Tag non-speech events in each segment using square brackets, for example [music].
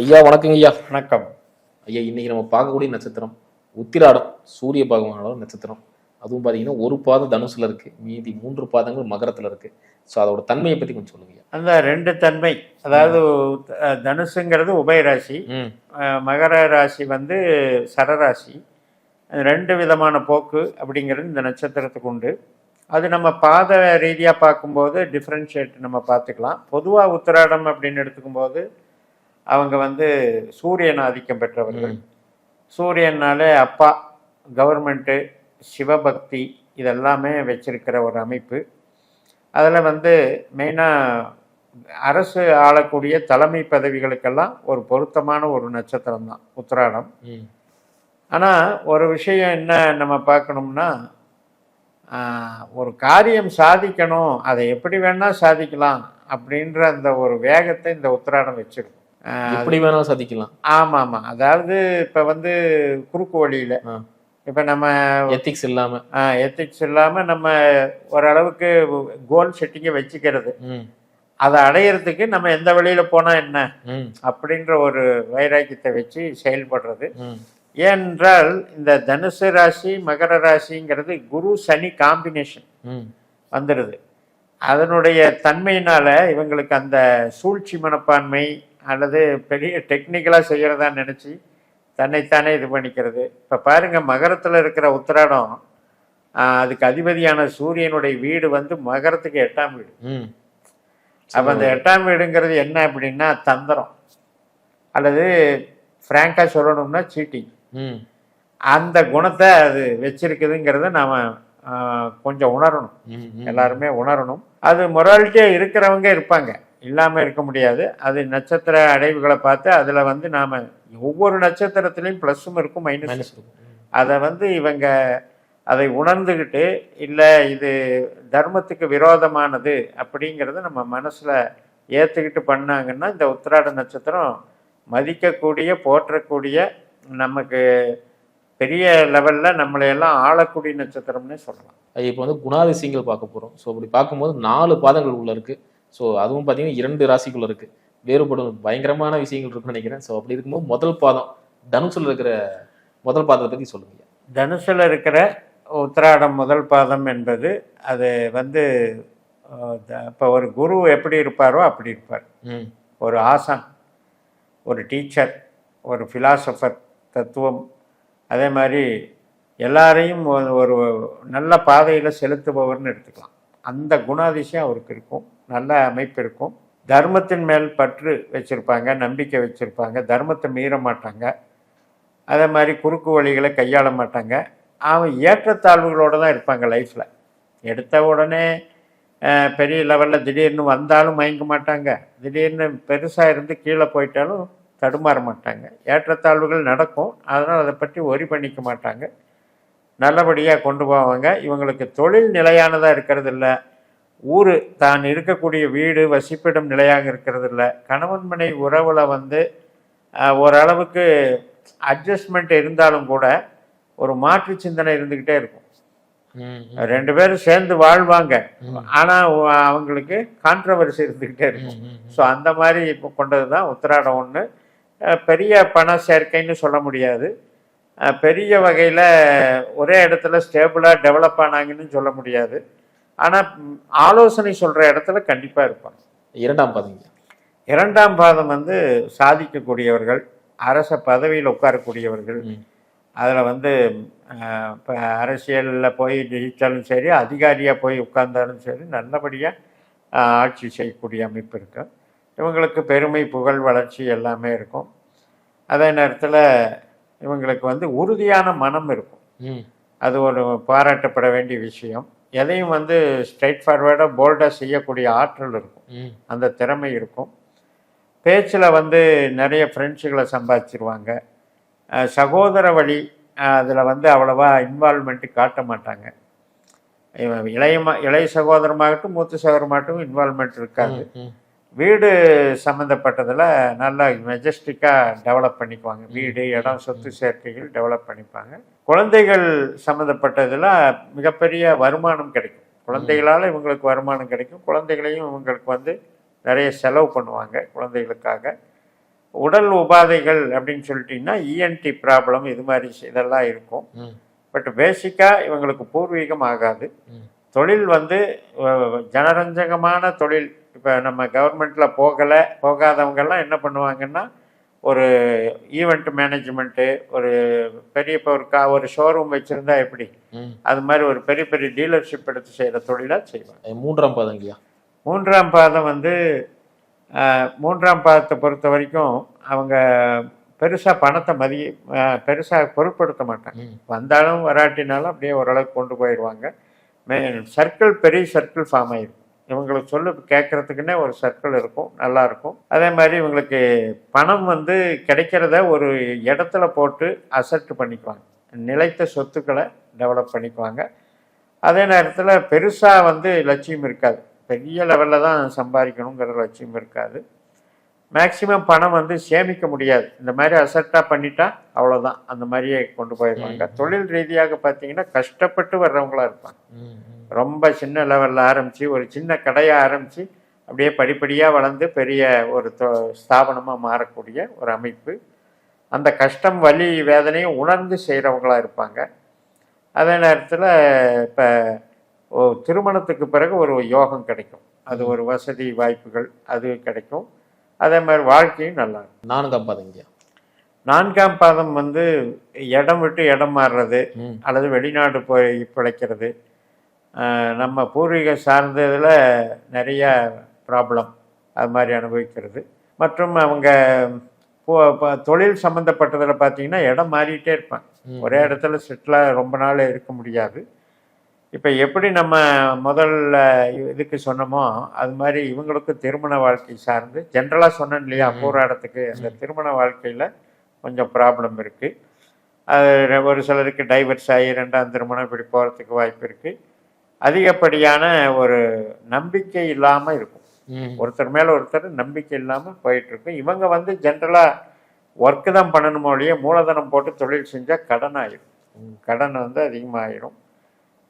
ஐயா வணக்கங்க ஐயா. வணக்கம். ஐயா இன்னைக்கு நம்ம பார்க்கக்கூடிய நட்சத்திரம் உத்திராடம் சூரிய பகவானோட நட்சத்திரம். அதுவும் பார்த்தீங்கன்னா ஒரு பாதம் தனுசுல இருக்கு. மீதி மூன்று பாதங்கள் மகரத்துல இருக்கு. ஸோ அதோட தன்மையை பத்தி கொஞ்சம் சொல்லுங்க அந்த ரெண்டு தன்மை அதாவது தனுசுங்கிறது உபயராசி. மகர ராசி வந்து சரராசி. ரெண்டு விதமான போக்கு அப்படிங்கிறது இந்த நட்சத்திரத்துக்கு உண்டு. அது நம்ம பாத ரீதியாக பார்க்கும்போது டிஃப்ரென்ஷியேட் நம்ம பார்த்துக்கலாம். பொதுவாக உத்திராடம் அப்படின்னு எடுத்துக்கும்போது அவங்க வந்து சூரியன் ஆதிக்கம் பெற்றவர்கள். சூரியனாலே அப்பா கவர்மெண்ட்டு சிவபக்தி இதெல்லாமே வச்சிருக்கிற ஒரு அமைப்பு. அதில் வந்து மெயினாக அரசு ஆளக்கூடிய தலைமை பதவிகளுக்கெல்லாம் ஒரு பொருத்தமான ஒரு நட்சத்திரம் தான் உத்திராடம். ஆனால் ஒரு விஷயம் என்ன நம்ம பார்க்கணும்னா ஒரு காரியம் சாதிக்கணும் அதை எப்படி வேணால் சாதிக்கலாம் அப்படின்ற அந்த ஒரு வேகத்தை இந்த உத்திராடம் வச்சிருக்கும். எப்படி வேணாலும் சாதிக்கலாம். ஆமாம். ஆமாம் அதாவது இப்போ வந்து குறுக்கு வழியில். இப்போ நம்ம எத்திக்ஸ் இல்லாம. எத்திக்ஸ் இல்லாமல் நம்ம ஓரளவுக்கு கோல் செட்டிங்கை வச்சுக்கிறது. அதை அடையிறதுக்கு நம்ம எந்த வழியில் போனால் என்ன? அப்படின்ற ஒரு வைராக்கியத்தை வச்சு செயல்படுறது. ஏனென்றால் இந்த தனுசு ராசி மகர ராசிங்கிறது குரு சனி காம்பினேஷன் வந்துடுது அதனுடைய தன்மையினால இவங்களுக்கு அந்த சூழ்ச்சி மனப்பான்மை அல்லது பெரிய டெக்னிக்கலாக செய்கிறதா நினச்சி தன்னைத்தானே இது பண்ணிக்கிறது. இப்போ பாருங்க மகரத்தில் இருக்கிற உத்திராடம் அதுக்கு அதிபதியான சூரியனுடைய வீடு வந்து மகரத்துக்கு எட்டாம் வீடு. ம். அப்போ அந்த எட்டாம் வீடுங்கிறது என்ன அப்படின்னா தந்திரம். அல்லது ஃப்ராங்காக சொல்லணும்னா சீட்டிங் ம். அந்த குணத்தை அது வச்சிருக்குதுங்கிறத நாம் கொஞ்சம் உணரணும். எல்லாருமே உணரணும். அது மொராலிட்டியாக இருக்கிறவங்க இருப்பாங்க. இல்லாமல் இருக்க முடியாது. அது நட்சத்திர அடைவுகளை பார்த்து அதில் வந்து நாம் ஒவ்வொரு நட்சத்திரத்துலேயும் ப்ளஸ்ஸும் இருக்கும் மைனஸ் இருக்கும். அதை வந்து இவங்க அதை உணர்ந்துக்கிட்டு இல்லை இது தர்மத்துக்கு விரோதமானது அப்படிங்கிறத நம்ம மனசில் ஏற்றுக்கிட்டு பண்ணாங்கன்னா இந்த உத்திராட நட்சத்திரம் மதிக்கக்கூடிய போற்றக்கூடிய நமக்கு பெரிய லெவலில் நம்மளையெல்லாம் ஆளக்கூடிய நட்சத்திரம்னே சொல்லலாம். இப்போ வந்து குணாதிசயங்கள் பார்க்க போறோம். ஸோ அப்படி பார்க்கும்போது நாலு பாதங்கள் உள்ள இருக்கு. ஸோ அதுவும் பார்த்தீங்கன்னா இரண்டு ராசிக்குள்ள இருக்கு. வேறுபடும் பயங்கரமான விஷயங்கள் இருக்குன்னு நினைக்கிறேன். ஸோ அப்படி இருக்கும்போது முதல் பாதம் தனுசுல இருக்கிற முதல் பாதத்தை பத்தி சொல்லுங்க ஐயா. தனுசில் இருக்கிற உத்திராடம் முதல் பாதம் என்பது அது வந்து இப்போ ஒரு குரு எப்படி இருப்பாரோ அப்படி இருப்பார். ஒரு ஆசான் ஒரு டீச்சர் ஒரு ஃபிலாசபர் தத்துவம் அதே மாதிரி எல்லாரையும் ஒரு- ஒரு நல்ல பாதையில் செலுத்துபவர்னு எடுத்துக்கலாம். அந்த குணாதிசயம் அவருக்கு இருக்கும். நல்ல அமைப்பு இருக்கும். தர்மத்தின் மேல் பற்று வச்சுருப்பாங்க நம்பிக்கை வச்சுருப்பாங்க தர்மத்தை மீற மாட்டாங்க. அதே மாதிரி குறுக்கு வழிகளை கையாள மாட்டாங்க. அவன் ஏற்றத்தாழ்வுகளோடு தான் இருப்பாங்க லைஃப்பில் எடுத்த உடனே பெரிய லெவலில் திடீர்னு வந்தாலும் மயங்க மாட்டாங்க. திடீர்னு பெருசாக இருந்து கீழே போயிட்டாலும் தடுமாற மாட்டாங்க. ஏற்றத்தாழ்வுகள் நடக்கும். அதனால் அதை பற்றி ஒரி பண்ணிக்க மாட்டாங்க. நல்லபடியாக கொண்டு போவாங்க. இவங்களுக்கு தொழில் நிலையானதாக இருக்கிறது இல்லை. ஊர் தான் இருக்கக்கூடிய வீடு வசிப்பிடம் நிலையாக இருக்கிறது இல்லை கணவன் மனைவி உறவில் வந்து ஓரளவுக்கு அட்ஜஸ்ட்மெண்ட் இருந்தாலும் கூட ஒரு மாற்று சிந்தனை இருந்துக்கிட்டே இருக்கும். ரெண்டு பேரும் சேர்ந்து வாழ்வாங்க. ஆனால் அவங்களுக்கு கான்ட்ரவர்சி இருந்துக்கிட்டே இருக்கும். ஸோ அந்த மாதிரி இப்போ கொண்டது தான் உத்திராடம் ஒன்று பெரிய பண சேர்க்கைன்னு சொல்ல முடியாது. பெரிய வகையில் ஒரே இடத்துல ஸ்டேபிளாக டெவலப் ஆனாங்கன்னு சொல்ல முடியாது. ஆனால் ஆலோசனை சொல்கிற இடத்துல கண்டிப்பாக இருப்பாங்க. இரண்டாம் பாதம். இரண்டாம் பாதம் வந்து சாதிக்கக்கூடியவர்கள் அரச பதவியில் உட்காரக்கூடியவர்கள் அதில் வந்து இப்போ அரசியலில் போய் ஜெயித்தாலும் சரி அதிகாரியாக போய் உட்கார்ந்தாலும் சரி நல்லபடியாக ஆட்சி செய்யக்கூடிய அமைப்பு இருக்கு. இவங்களுக்கு பெருமை புகழ் வளர்ச்சி எல்லாமே இருக்கும். அதே நேரத்தில் இவங்களுக்கு வந்து உறுதியான மனம் இருக்கும். அது ஒரு பாராட்டப்பட வேண்டிய விஷயம். எதையும் வந்து ஸ்ட்ரைட் ஃபார்வேர்டாக போல்டாக செய்யக்கூடிய ஆற்றல் இருக்கும். அந்த திறமை இருக்கும். பேச்சில் வந்து நிறைய ஃப்ரெண்ட்ஸுகளை சம்பாதிச்சிருவாங்க. சகோதர வழி அதில் வந்து அவ்வளவா இன்வால்மெண்ட்டு காட்ட மாட்டாங்க. இவன் இளைய சகோதரமாகட்டும் மூத்த சகோதரமாகட்டும் இன்வால்மெண்ட் இருக்காது. வீடு சம்மந்தப்பட்டதில் நல்லா மெஜஸ்டிக்காக டெவலப் பண்ணிக்குவாங்க. வீடு இடம் சொத்து சேர்க்கைகள் டெவலப் பண்ணிப்பாங்க. குழந்தைகள் சம்மந்தப்பட்டதில் மிகப்பெரிய வருமானம் கிடைக்கும். குழந்தைகளால் இவங்களுக்கு வருமானம் கிடைக்கும். குழந்தைகளையும் இவங்களுக்கு வந்து நிறைய செலவு பண்ணுவாங்க குழந்தைகளுக்காக. உடல் உபாதைகள் அப்படின்னு சொல்லிட்டீங்கன்னா இஎன்டி ப்ராப்ளம் இது மாதிரி இதெல்லாம் இருக்கும். பட் பேசிக்காக இவங்களுக்கு பூர்வீகம் ஆகாது. தொழில் வந்து ஜனரஞ்சகமான தொழில். இப்போ நம்ம கவர்மெண்ட்டில் போகலை போகாதவங்கெல்லாம் என்ன பண்ணுவாங்கன்னா ஒரு ஈவெண்ட் மேனேஜ்மெண்ட்டு ஒரு பெரிய இப்போ ஒரு கா ஒரு ஷோரூம் வச்சுருந்தா எப்படி? அது மாதிரி ஒரு பெரிய பெரிய டீலர்ஷிப் எடுத்து செய்கிற தொழிலாக செய்வாங்க. மூன்றாம் பாதம் இல்லையா மூன்றாம் பாதம் வந்து மூன்றாம் பாதத்தை பொறுத்த வரைக்கும் அவங்க பெருசாக பணத்தை மதிய பெருசாக பொருட்படுத்த மாட்டாங்க. வந்தாலும் வராட்டினாலும் அப்படியே ஓரளவுக்கு கொண்டு போயிடுவாங்க மே சர்க்கிள் பெரிய சர்க்கிள் ஃபார்ம் ஆயிருக்கும் இவங்களுக்கு சொல்லு கேட்கறதுக்குன்னே ஒரு சர்க்கிள் இருக்கும் நல்லா இருக்கும். அதே மாதிரி இவங்களுக்கு பணம் வந்து கிடைக்கிறத ஒரு இடத்துல போட்டு அசெப்ட் பண்ணிக்குவாங்க. நிலைத்த சொத்துக்களை டெவலப் பண்ணிக்குவாங்க. அதே நேரத்தில் பெருசாக வந்து லட்சியம் இருக்காது. பெரிய லெவலில் தான் சம்பாதிக்கணுங்கிற லட்சியம் இருக்காது. மேக்சிமம் பணம் வந்து சேமிக்க முடியாது. இந்த மாதிரி அசட்டாக பண்ணிட்டா அவ்வளோதான் அந்த மாதிரியே கொண்டு போயிடுவாங்க. தொழில் ரீதியாக பார்த்தீங்கன்னா கஷ்டப்பட்டு வர்றவங்களா இருப்பாங்க. ரொம்ப சின்ன லெவலில் ஆரம்பித்து ஒரு சின்ன கடையை ஆரம்பித்து அப்படியே படிப்படியாக வளர்ந்து பெரிய ஒரு ஸ்தாபனமாக மாறக்கூடிய ஒரு அமைப்பு. அந்த கஷ்டம் வலி வேதனையும் உணர்ந்து செய்கிறவங்களா இருப்பாங்க. அதே நேரத்தில் இப்போ திருமணத்துக்கு பிறகு ஒரு யோகம் கிடைக்கும். அது ஒரு வசதி வாய்ப்புகள் அது கிடைக்கும். அதே மாதிரி வாழ்க்கையும் நல்லா இருக்கும். நான்காம் பாதம் நான்காம் பாதம் வந்து இடம் விட்டு இடம் மாறுறது அல்லது வெளிநாடு போய் பிழைக்கிறது நம்ம பூர்வீக சார்ந்ததில் நிறைய ப்ராப்ளம் அது மாதிரி அனுபவிக்கிறது. மற்றும் அவங்க தொழில் சம்மந்தப்பட்டதில் பார்த்தீங்கன்னா இடம் மாறிட்டே இருப்பாங்க. ம். ஒரே இடத்துல செட்டிலாக ரொம்ப நாள் இருக்க முடியாது. இப்போ எப்படி நம்ம முதல்ல இதுக்கு சொன்னோமோ அது மாதிரி இவங்களுக்கும் திருமண வாழ்க்கை சார்ந்து ஜென்ரலாக சொன்னேன் இல்லையா ம். போராட்டத்துக்கு அந்த திருமண வாழ்க்கையில் கொஞ்சம் ப்ராப்ளம் இருக்குது அது ஒரு சிலருக்கு டைவர்ஸ் ஆகி ரெண்டாம் திருமணம் இப்படி போகிறதுக்கு வாய்ப்பு இருக்குது அதிகப்படியான ஒரு நம்பிக்கை இல்லாமல் இருக்கும். ஒருத்தர் மேலே ஒருத்தர் நம்பிக்கை இல்லாமல் போயிட்டுருக்கும் இவங்க வந்து ஜென்ரலாக ஒர்க்கு தான் பண்ணணுமோ ஒழிய மூலதனம் போட்டு தொழில் செஞ்சால் கடன் ஆயிடும். கடன் வந்து அதிகமாகிடும்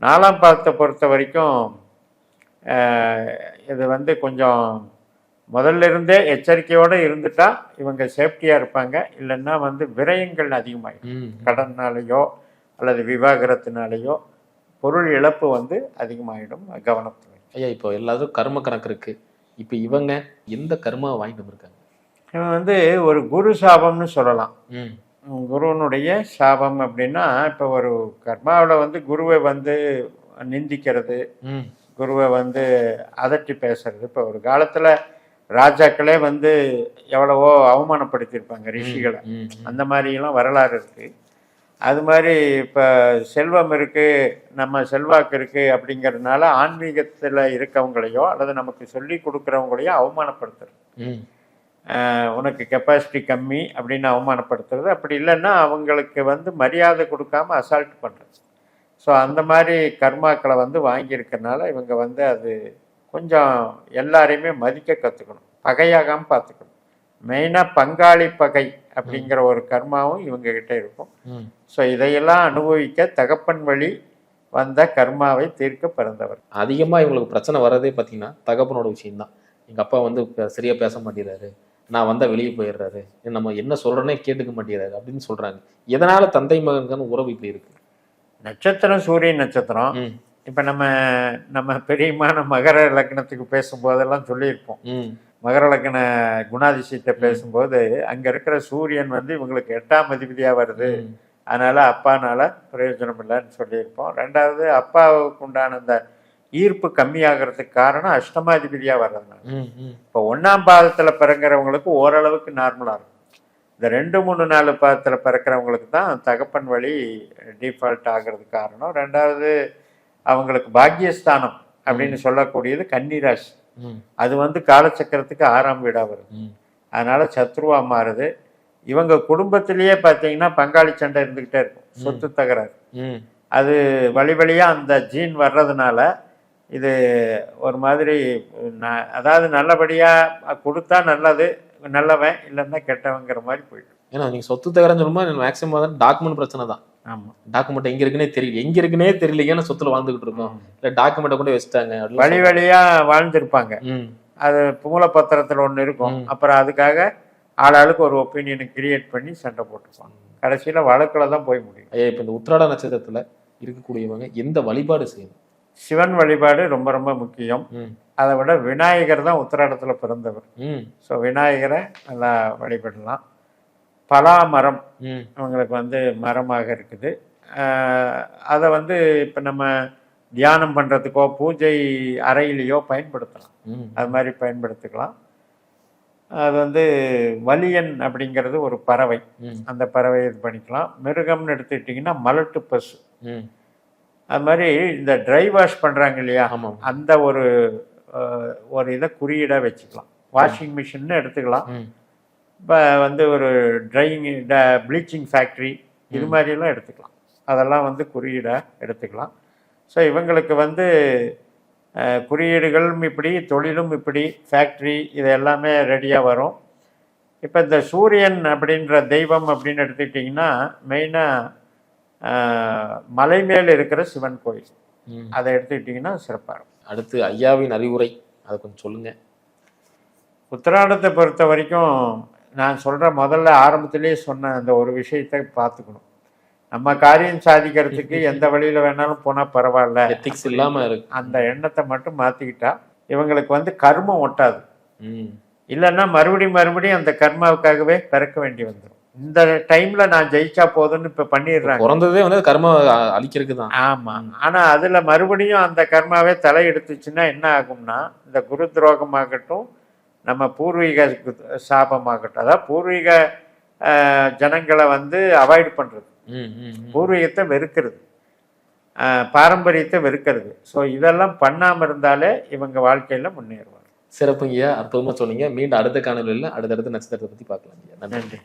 நாலாம் பாதத்தை பொறுத்த வரைக்கும் இது வந்து கொஞ்சம் முதல்ல இருந்தே எச்சரிக்கையோடு இருந்துட்டா இவங்க சேஃப்டியாக இருப்பாங்க. இல்லைன்னா வந்து விரயங்கள் அதிகமாகிடும் கடன்னாலேயோ அல்லது விவாகரத்தினாலேயோ பொருள் இழப்பு வந்து அதிகமாகிடும் கவனத்தில் ஐயா இப்போ எல்லாத்துக்கும் கர்ம கணக்கு இருக்கு. இப்போ இவங்க எந்த கர்மாவை வாங்கிட்டு வந்திருக்காங்க? இவன் வந்து ஒரு குரு சாபம்னு சொல்லலாம். குருவனுடைய சாபம் அப்படின்னா இப்போ ஒரு கர்மாவில் வந்து குருவை வந்து நிந்திக்கிறது குருவை வந்து அதட்டி பேசுறது. இப்போ ஒரு காலத்தில் ராஜாக்களே வந்து எவ்வளவோ அவமானப்படுத்தியிருப்பாங்க ரிஷிகளை. அந்த மாதிரிலாம் வரலாறு இருக்குது அது மாதிரி இப்போ செல்வம் இருக்குது நம்ம செல்வாக்கு இருக்குது அப்படிங்கிறதுனால ஆன்மீகத்தில் இருக்கவங்களையோ அல்லது நமக்கு சொல்லி கொடுக்குறவங்களையோ அவமானப்படுத்துறது. உனக்கு கெப்பாசிட்டி கம்மி அப்படின்னு அவமானப்படுத்துறது. அப்படி இல்லைன்னா அவங்களுக்கு வந்து மரியாதை கொடுக்காம அசால்ட் பண்ணுறது ஸோ அந்த மாதிரி கர்மாக்களை வந்து வாங்கியிருக்கறனால இவங்க வந்து அது கொஞ்சம் எல்லாரையுமே மதிக்க கற்றுக்கணும் பகையாகாமல் பார்த்துக்கணும். மெயினாக பங்காளி பகை அப்படிங்கிற ஒரு கர்மாவும் இவங்க கிட்ட இருக்கும் ஸோ இதையெல்லாம் அனுபவிக்க தகப்பன் வழி வந்த கர்மாவை தீர்க்க பிறந்தவர். அதிகமா இவங்களுக்கு பிரச்சனை வர்றதே பார்த்தீங்கன்னா தகப்பனோட விஷயம்தான். எங்க அப்பா வந்து பே- சரியா பேச மாட்டேறாரு. நான் வந்தா வெளியே போயிடுறாரு. நம்ம என்ன சொல்றேனே கேட்டுக்க மாட்டேறாரு அப்படின்னு சொல்றாங்க. எதனால தந்தை மகனுக்கான உறவு இப்படி இருக்கு? நட்சத்திரம் சூரிய நட்சத்திரம். இப்போ நம்ம நம்ம பெரியமான மகர லக்னத்துக்கு பேசும்போதெல்லாம் சொல்லியிருப்போம். மகர குணாதிசயத்தை பேசும்போது அங்கே இருக்கிற சூரியன் வந்து இவங்களுக்கு எட்டாம் அதிபதியாக வருது. அதனால அப்பானால பிரயோஜனம் இல்லைன்னு சொல்லியிருப்போம். ரெண்டாவது அப்பாவுக்கு உண்டான அந்த ஈர்ப்பு கம்மியாகிறதுக்கு காரணம் அஷ்டமாதிபதியாக வர்றதுனால. இப்போ ஒன்றாம் பாதத்தில் பிறக்கிறவங்களுக்கு ஓரளவுக்கு நார்மலாக இருக்கும். இந்த ரெண்டு மூணு நாலு பாதத்தில் பிறக்கிறவங்களுக்கு தான் தகப்பன் வழி டிஃபால்ட் ஆகிறது காரணம். ரெண்டாவது அவங்களுக்கு பாக்கியஸ்தானம் அப்படின்னு சொல்லக்கூடியது கன்னிராசி. அது வந்து காலச்சக்கரத்துக்கு ஆறாம் வீடாக வருது ம். அதனால சத்ருவா மாறுது. இவங்க குடும்பத்திலேயே பார்த்தீங்கன்னா பங்காளி சண்டை இருந்துக்கிட்டே இருக்கும். சொத்து தகராறு. அது வழி வழியாக அந்த ஜீன் வர்றதுனால இது ஒரு மாதிரி ந- அதாவது நல்லபடியாக கொடுத்தா நல்லது நல்லவன் இல்லைன்னா கெட்டவங்கிற மாதிரி போயிடும் ஏன்னா நீங்க சொத்து தகரான்னு சொல்லும்போது மேக்ஸிமம் டாக்குமெண்ட் பிரச்சனை தான். டாக்குமெண்ட் எங்க இருக்குன்னே தெரியல. எங்க இருக்குன்னே தெரியலையேன்னு சொத்துல வாழ்ந்துகிட்டு இருக்கோம். இல்ல டாக்குமெண்ட்டை கொண்டு வச்சுட்டாங்க. வழி வழியாக வாழ்ந்திருப்பாங்க. அது மூலப்பத்திரத்தில் ஒன்று இருக்கும். அப்புறம் அதுக்காக ஆளாளுக்கு ஒரு ஒப்பீனியனை கிரியேட் பண்ணி சண்டை போட்டுப்பாங்க. கடைசியில் வழக்கில் தான் போய் முடியும். ஐயா இப்போ இந்த உத்திராட நட்சத்திரத்துல இருக்கக்கூடியவங்க எந்த வழிபாடு செய்யணும்? சிவன் வழிபாடு ரொம்ப ரொம்ப முக்கியம். ம். அதை விட விநாயகர் தான் உத்திராடத்தில் பிறந்தவர். ம். ஸோ விநாயகரை நல்லா வழிபடலாம். பலா மரம் ம். அவங்களுக்கு வந்து மரமாக இருக்குது. அதை வந்து இப்போ நம்ம தியானம் பண்ணுறதுக்கோ பூஜை அறையிலையோ பயன்படுத்தலாம். அது மாதிரி பயன்படுத்திக்கலாம். அது வந்து வலியன் அப்படிங்கிறது ஒரு பறவை. அந்த பறவை இது பண்ணிக்கலாம். மிருகம்னு எடுத்துக்கிட்டிங்கன்னா மலட்டு பசு. அது மாதிரி இந்த ட்ரை வாஷ் பண்ணுறாங்க இல்லையா? ஆமாம். அந்த ஒரு ஒரு இதை குறியீடாக வச்சுக்கலாம். வாஷிங் மிஷின்னு எடுத்துக்கலாம். இப்போ வந்து ஒரு ட்ரையிங் ப்ளீச்சிங் ஃபேக்ட்ரி இது மாதிரியெல்லாம் எடுத்துக்கலாம். அதெல்லாம் வந்து குறியீடாக எடுத்துக்கலாம். ஸோ இவங்களுக்கு வந்து குறியீடுகளும் இப்படி தொழிலும் இப்படி ஃபேக்ட்ரி இது எல்லாமே ரெடியாக வரும். இப்போ இந்த சூரியன் அப்படின்ற தெய்வம் அப்படின்னு எடுத்துக்கிட்டிங்கன்னா மெயினாக மலை மேல் இருக்கிற சிவன் கோயில். அதை எடுத்துக்கிட்டிங்கன்னா சிறப்பாக இருக்கும். அடுத்து ஐயாவின் அறிவுரை. அதை கொஞ்சம் சொல்லுங்க. உத்திராடத்தை பொறுத்த வரைக்கும் நான் சொல்கிற முதல்ல ஆரம்பத்திலேயே சொன்ன அந்த ஒரு விஷயத்தை பார்த்துக்கணும். நம்ம காரியம் சாதிக்கிறதுக்கு [laughs] எந்த வழியில் வேணாலும் போனால் பரவாயில்ல. எத்திக்ஸ் இல்லாம இருக்கு. அந்த எண்ணத்தை மட்டும் மாற்றிக்கிட்டா இவங்களுக்கு வந்து கர்மம் ஒட்டாது. இல்லைன்னா மறுபடியும் மறுபடியும் அந்த கர்மாவுக்காகவே பிறக்க வேண்டி வந்துடும் இந்த டைம்ல நான் ஜெயிச்சா போதும்னு இப்ப பண்ணிடுறாங்க. பிறந்ததே வந்து கர்ம அழிக்கிறதுக்கு தான். ஆமா. ஆனா அதுல மறுபடியும் அந்த கர்மாவே தலையெடுத்துச்சுன்னா என்ன ஆகும்னா இந்த குரு துரோகமாகட்டும் நம்ம பூர்வீக சாபமாகட்டும் அதாவது பூர்வீக ஜனங்களை வந்து அவாய்ட் ம். பூர்வீகத்தை வெறுக்கிறது. பாரம்பரியத்தை வெறுக்கிறது. ஸோ இதெல்லாம் பண்ணாம இருந்தாலே இவங்க வாழ்க்கையில முன்னேறுவாங்க. சிறப்புங்கய்யா அற்புதமா சொன்னீங்க. மீண்டும் அடுத்த காணொலியில் அடுத்தடுத்த நட்சத்திரத்தை பத்தி பார்க்கலாம் நன்றி.